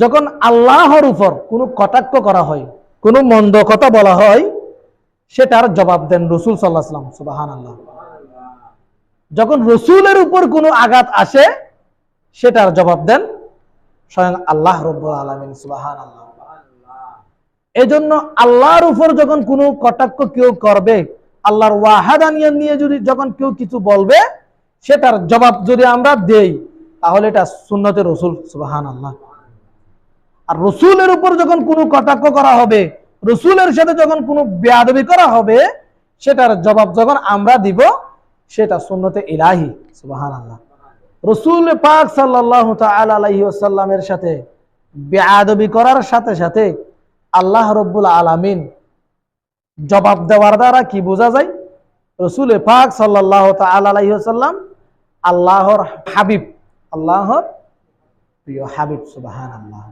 যখন আল্লাহর উপর কোনো কটাক্ষ করা হয়, কোনো মন্দ কথা বলা হয়, সেটার জবাব দেন রসুল সাল্লাহ সাল্লাম সুবাহান আল্লাহ যখন রসুলের উপর কোনো আঘাত আসে, সেটার জবাব দেন স্বয়ং আল্লাহ রব্বুল আলমিন সুবাহান আল্লাহ এজন্য আল্লাহর উপর যখন কোনো কটাক্ষ কেউ করবে, আল্লাহর ওয়াহাদানিয়ান নিয়ে যদি যখন কেউ কিছু বলবে, সেটার জবাব যদি আমরা দেই, তাহলে এটা সুন্নতে রসুল সুবাহান আল্লাহ আর রসুলের উপর যখন কোনো কটাক্ষ করা হবে, রসুলের সাথে যখন কোনো বেয়াদবি করা হবে, সেটার জবাব যখন আমরা দিব, সেটা সুন্নতে ইলাহি সুবাহান আল্লাহ রসুল পাক সাল্লাহ আলাইহি আসাল্লামের সাথে বেয়াদবি করার সাথে সাথে আল্লাহ রব্বুল আলামিন জবাব দেওয়ার দ্বারা কি বোঝা যায়? রসুল পাক সাল্লাহ আলাইহি আসাল্লাম আল্লাহর হাবিব, আল্লাহর প্রিয় হাবিব সুবাহান আল্লাহ